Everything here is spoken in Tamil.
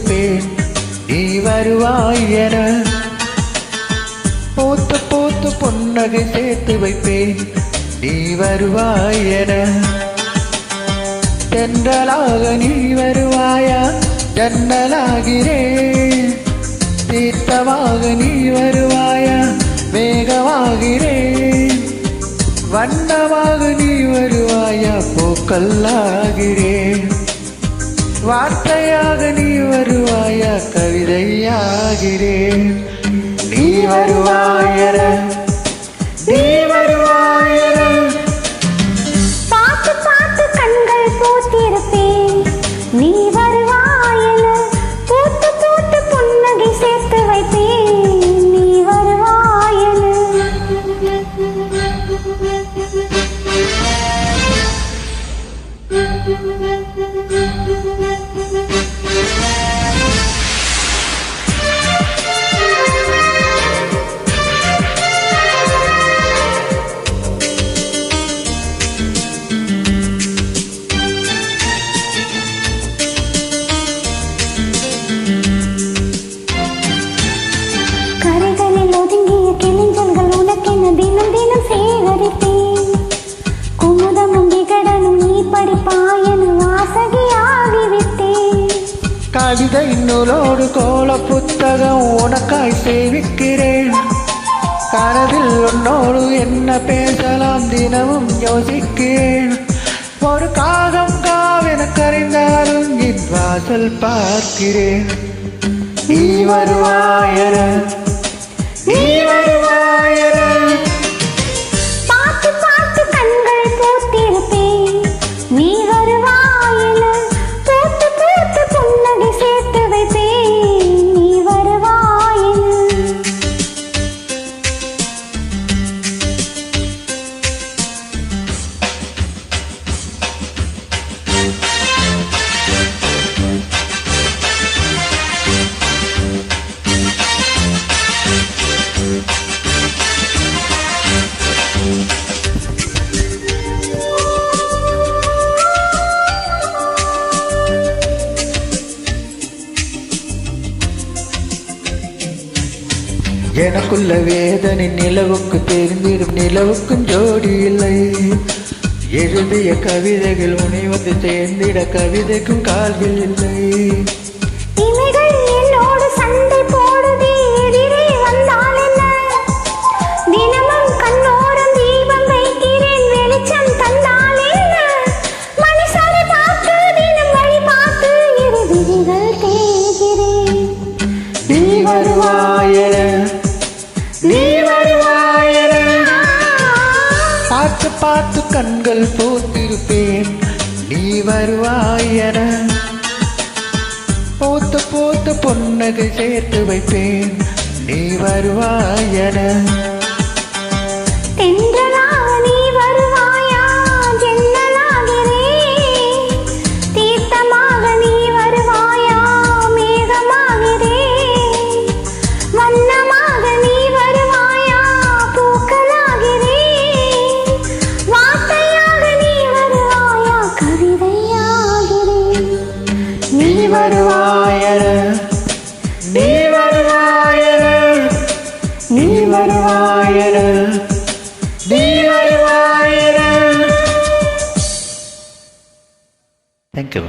பார்த்து நீ வருவாய் என போத்து பூத்து புன்னகை சேர்த்து வைப்பேன். நீ வருவாய் என தென்றலாக நீ வருவாயா? ஜன்னலாகிறேன் தீர்த்தமாக நீ வருவாயா? மேகமாகிறேன். வண்ணமாக நீ வருவாயா? பூக்கல்லாகிறேன் வார்த்தையாக நீ வருவாயா? கவிதையாகிறேன். நீ வருவாய்? கிளிஞ்சல்கள் தினம் தினம் சேகரித்தேன். குமுதமும் விகடனும் நீ படிப்பாயன வாசகியாகிவிட்டேன் கவிதை நூலோடு கோல புத்தகம் உனக்காய் சேவிக்கிறேன். கனவில் உன்னோடு என்ன பேசலாம் தினமும் யோசிக்கிறேன். ஒரு காகம் காவென கரைந்தாலும் என் வாசல் பார்க்கிறேன். நீ வருவாயன எனக்குள்ள வேதனை நிலவுக்கு தெரிந்திடும். நிலவுக்கும் ஜோடி இல்லை. எழுதிய கவிதைகள் உனை வந்து சேர்ந்திட கவிதைக்கும் கால்கள் இல்லை. என்னோடு பார்த்து கண்கள் போத்திருப்பேன். நீ வருவாயன பூத்து பூத்து பொன்னகை சேர்த்து வைப்பேன். நீ வருவாயன தென்றலாக நீ நீ நீ வருவாயன நீ வருவாயன நீ வருவாயன தேங்க்யூ